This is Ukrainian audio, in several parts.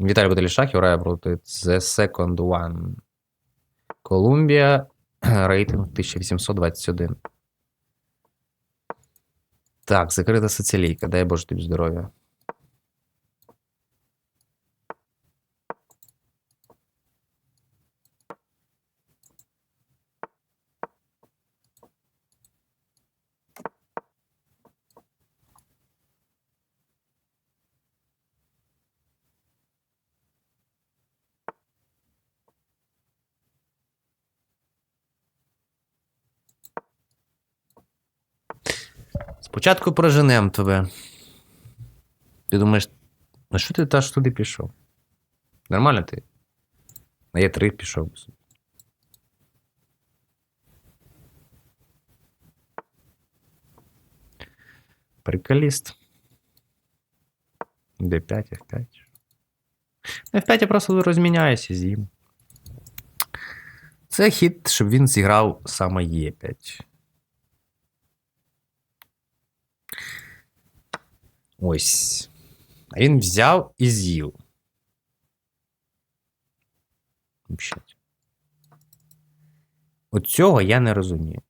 Віталій Баталішах Юрая проти The Second One. Колумбія. Рейтинг 1821. Так, закрита соціалійка. Дай Боже тобі здоров'я. Спочатку проженем тебе. Ти думаєш, на що ти аж туди пішов? Нормально ти? На Є3 пішов. би собі. Приколіст. Д5, F5. На F5 я просто розміняюся з ним. Це хід, щоб він зіграв саме Е5. Ось. А він взяв і з'їв. От цього я не розумію.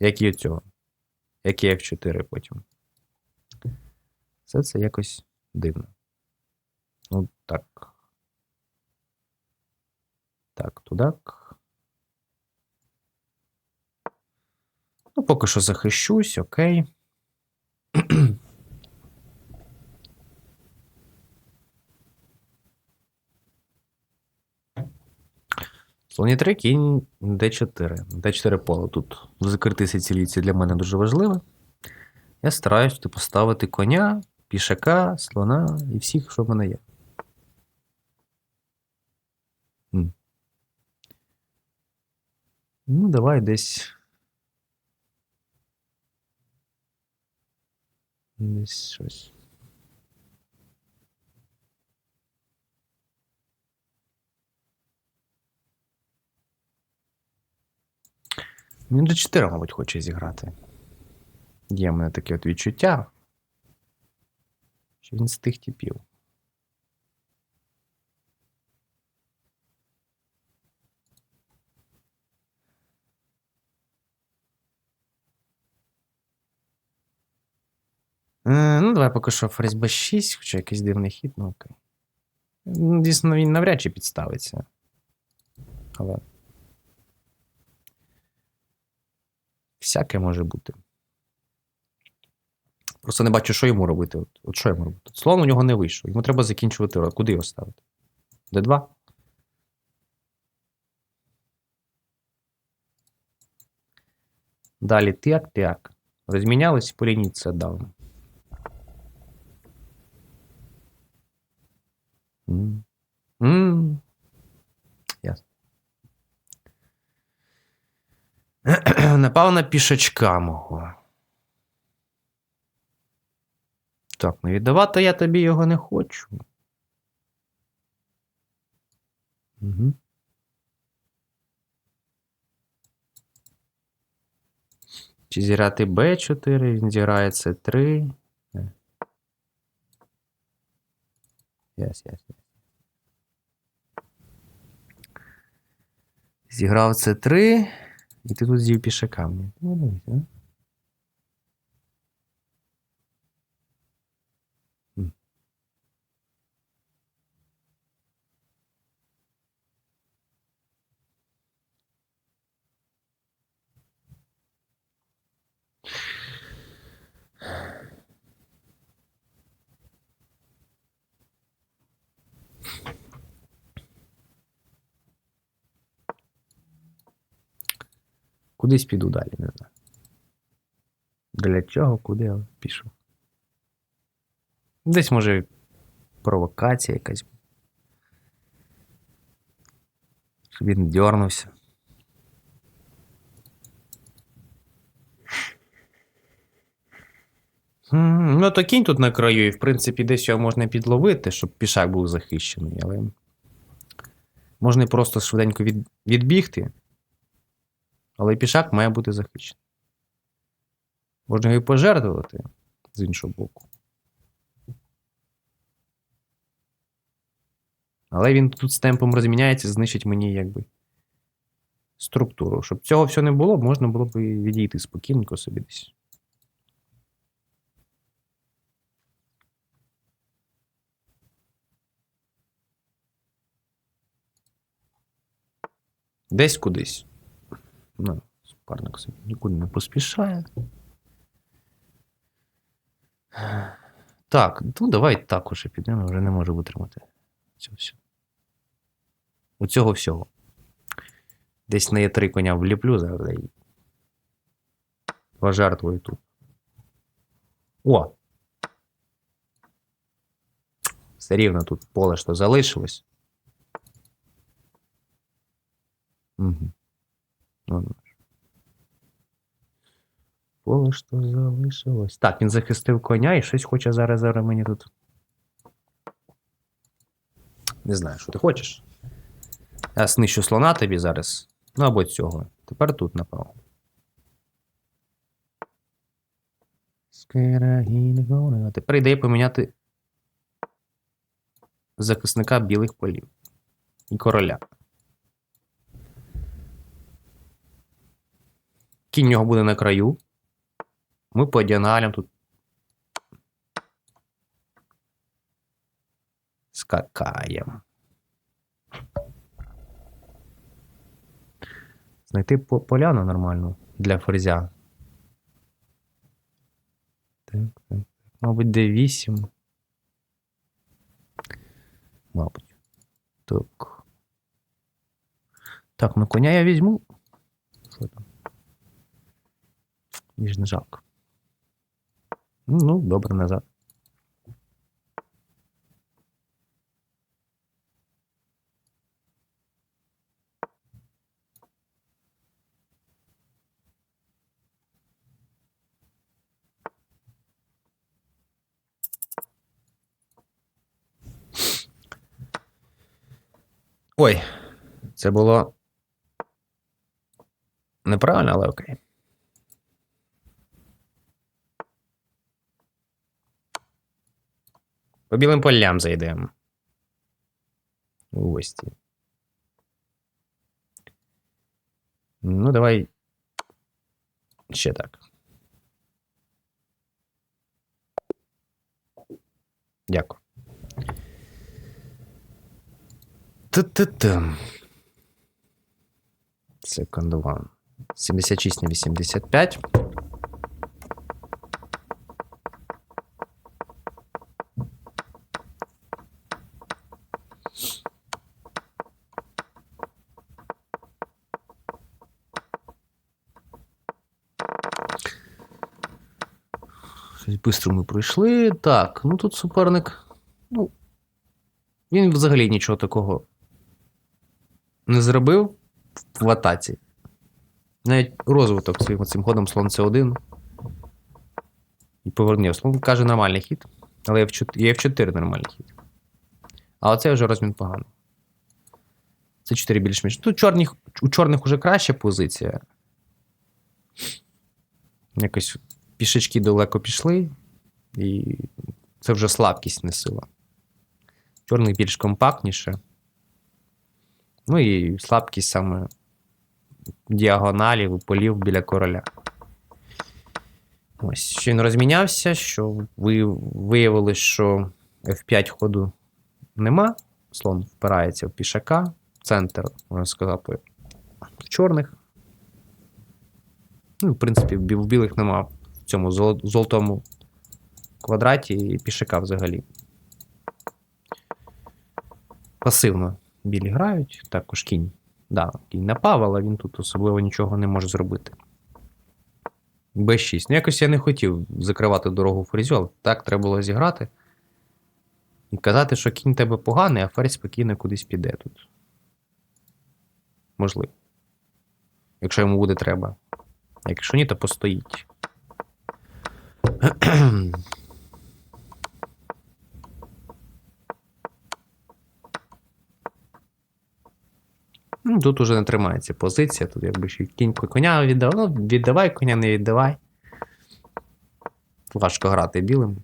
Як і цього. Як і F4 потім. Все це якось дивно. Ну, так. Так, тудак. Ну, поки що захищусь, окей. Слоні 3, кінь D4. D4 поле тут в закритій сицілійці для мене дуже важливо. Я стараюсь тут поставити коня, пішака, слона і всіх, що в мене є. Ну, давай десь. Десь щось. Він до 4, мабуть, хоче зіграти. Є в мене таке от відчуття, що він з тих типів. Е, ну, давай поки що ферзь b6, хоча якийсь дивний хід, ну окей. Дійсно, він навряд чи підставиться. Але. Всяке може бути. Просто не бачу, що йому робити. От, от що йому робити? От Слон у нього не вийшов. Йому треба закінчувати рот. Куди його ставити? Д2? Далі тяк, тяк. Розмінялись, полініть це дав. М. М. Напав на пішачка мого. Так, ну віддавати я тобі його не хочу. Угу. Чи зіграти Б4, він зіграє С3. Yes, yes, yes. Зіграв С3, і ти тут з'їв пішаками. Ну, Кудись піду далі, не знаю. Для чого, куди я пішов? Десь може провокація якась. Щоб він дьорнувся. М, Ну, то кінь тут на краю, і в принципі десь його можна підловити, щоб пішак був захищений, але. Можна просто швиденько від... відбігти. Але пішак має бути захищений. Можна його і пожертвувати з іншого боку. Але він тут з темпом розміняється, знищить мені якби структуру. Щоб цього всього не було, можна було б відійти спокійненько собі десь. Десь кудись. Ну, суперник собі нікуди не поспішає. Так, ну давай так уже підемо, вже не можу витримати. Цього всього. У цього всього. Десь на Е3 коня вліплю зараз і пожертвую тут. О! Все рівно тут поле що залишилось. Угу. Ну, Поле що залишилось. Так, він захистив коня і щось хоче зараз зараз мені тут. Не знаю, що ти хочеш. Я знищу слона тобі зараз. Ну або цього. Тепер тут. Скерагінгона. Тепер ідея поміняти захисника білих полів. І короля. Кінь у нього буде на краю. Ми по діаналям тут. Скакаємо. Знайти по- поляну нормальну для ферзя. Так, так. Мабуть, D8. Мабуть. Так. Так, ну коня я візьму. Що там? Ніж не жалко. Ну, добре, назад. Ой, це було неправильно, але окей. По білим полям зайдемо. Гості. Ну, давай. Ще так. Дякую. Та-та-та. One. 76 на 85. Щось Бистро ми пройшли. Так, ну тут суперник. Ну, він взагалі нічого такого не зробив в атаці. Навіть розвиток своїм цим ходом слон С1. І повернув. Слон каже нормальний хід. Але F4, є F4 нормальний хід. А оце вже розмін поганий. Це 4 більш-менш. Тут чорних, у чорних уже краща позиція. Якось пішечки далеко пішли, і це вже слабкість не сила. Чорний більш компактніше. Ну і слабкість саме діагоналів і полів біля короля. Ось, що він розмінявся, що ви виявили, що F5 ходу нема. Слон впирається в пішака. Центр, можна сказати, в чорних. Ну, в принципі, в білих нема цьому золотому квадраті і пішака взагалі. Пасивно білі грають, також кінь. Да, кінь напав, але він тут особливо нічого не може зробити. Б6. Ну, якось я не хотів закривати дорогу ферзю, але так треба було зіграти. І казати, що кінь тебе поганий, а ферзь спокійно кудись піде тут. Можливо. Якщо йому буде треба. Якщо ні, то постоїть. Ну, Тут уже не тримається позиція, тут якби ще кінь коня віддав. Ну, віддавай коня, не віддавай. Важко грати білим.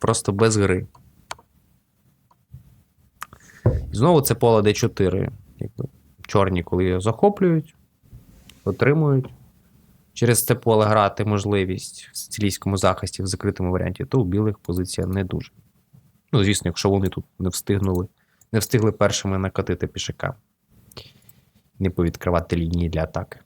Просто без гри. Знову це поле D4. Якби, чорні, коли його захоплюють, отримують. Через це поле грати можливість в сицилійському захисті в закритому варіанті, то у білих позиція не дуже. Ну, звісно, якщо вони тут не встигнули, не встигли першими накатити пішака. Не повідкривати лінії для атаки.